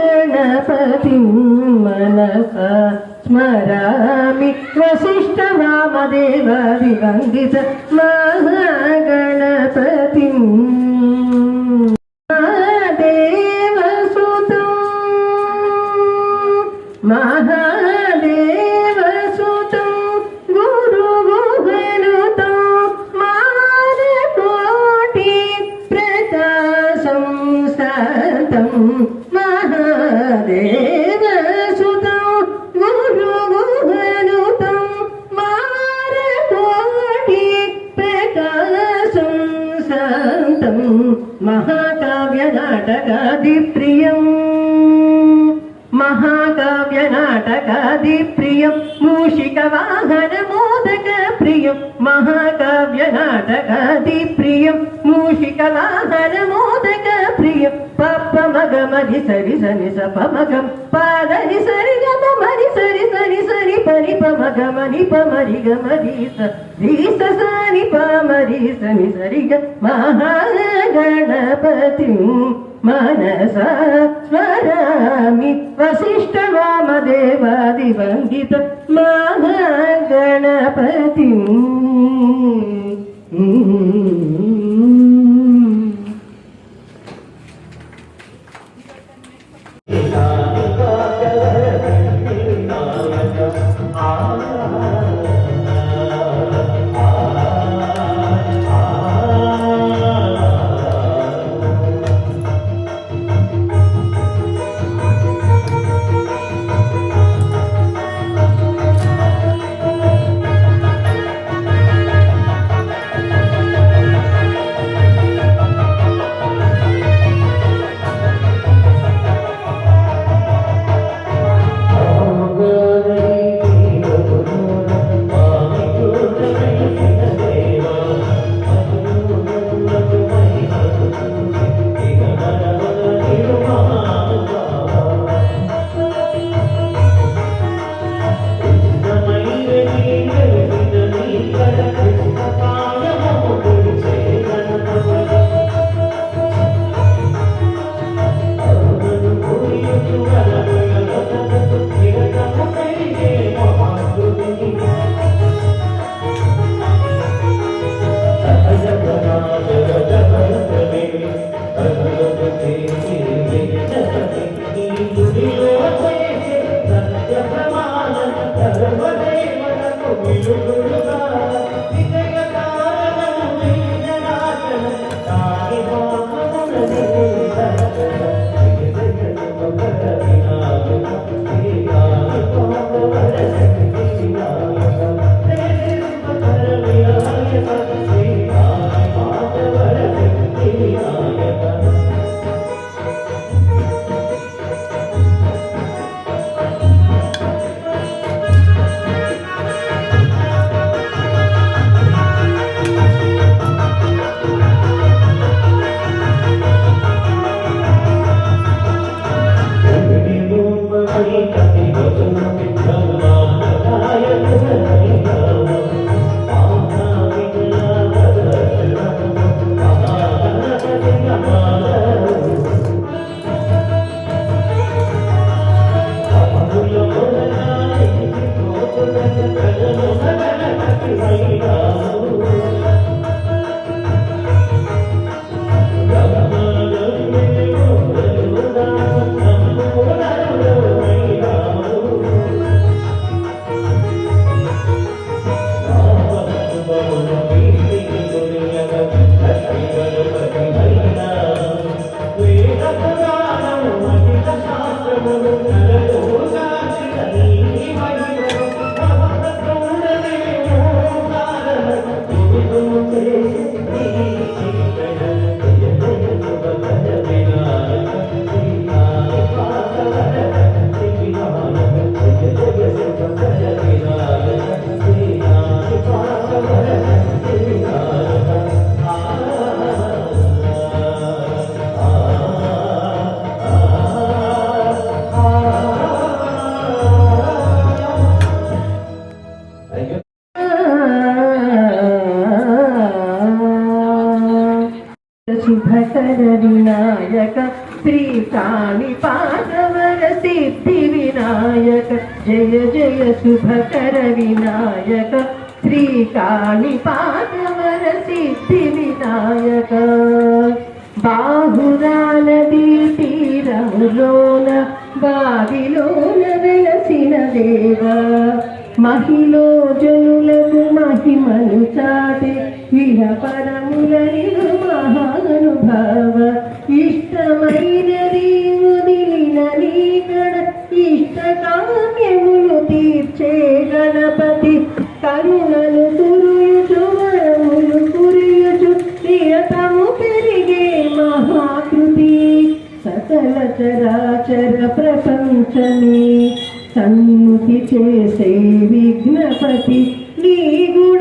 गणपतिं मनसा स्मरामि वसिष्ठवामदेव विवन्दित महागणपतिम् महादेवसुतं महादेवसुतं మహాకావ్యనాటకాదిప్రియం మహాకావ్యనాటకాదిప్రియం మూషికవాహన మోదక ప్రియం మూషిక వాహన మోదక మగమది సరి సని సపమగం పాదని సరి గమని సరి సరి సరి పని పమగమని పమరి గమరి సీస సని పమరి సని సరి గ మహాగణపతి. మనస స్వరామి వశిష్ఠ వామదేవాది వందిత మహాగణపతి. హసర వినాయక శ్రీ కాళి పాదవర సిద్ధి వినాయక జయ జయ శుభకర వినాయక శ్రీ కాళి పాదవర సిద్ధి వినాయక. బాహురాల తీరములోన బావిలోన వెలసిన దేవ. మహిళ జనులకు మహిమను చాటే ఇహ పరముల నిరు మహానుభావ ఇష్టమైనది వదిలిన నీకడ ఇష్ట కామ్యములు తీర్చే గణపతి. కరుణలు కురుయుచు వరములు కురియుచు నియతము పెరిగే మహాకృతి. సకల చరాచర ప్రపంచమే సన్ముఖి చేసే విఘ్నపతి. నీ గుడిలో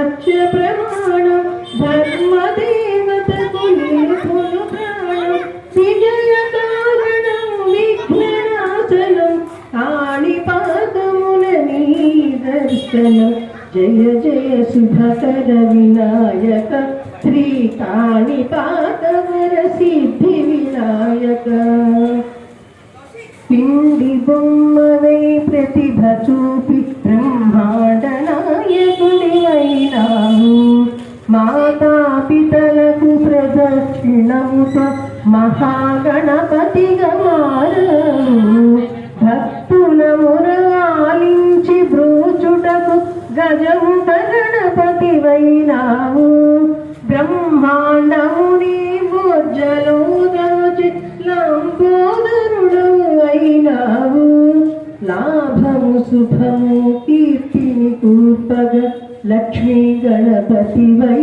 సత్య ప్రమాణం ధర్మ దేవతకు నిలుపును ప్రాణం విజయ కారణం విఘ్ననాశనం కాణిపాకమున నీ దర్శనం. జయ జయ శుభకర వినాయక శ్రీ కాణిపాకవర సిద్ధి వినాయక. పిండి బొమ్మ మహాగణపతిగా మారావు భక్తుల మురళించి బ్రూచుటకు గజముఖ గణపతి వైనావు బ్రహ్మాండముని బొజ్జలో దాచి లంబోదరుడు అయినావు. లాభము శుభము కీర్తిని కూర్పగ లక్ష్మీ గణపతి వై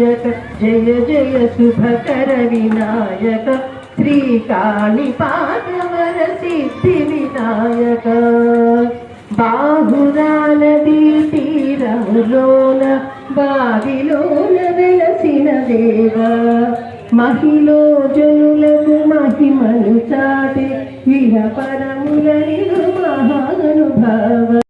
వినాయక జయ జయ శుభకర వినాయక. శ్రీకాళి పాదవర సిద్ధి వినాయక. బాహురాల తీరములోన బావిలోన వెలసిన దేవ. మహిలో జనులకు మహిమను చాటి ఇహ పరముల నిరు మహానుభావ.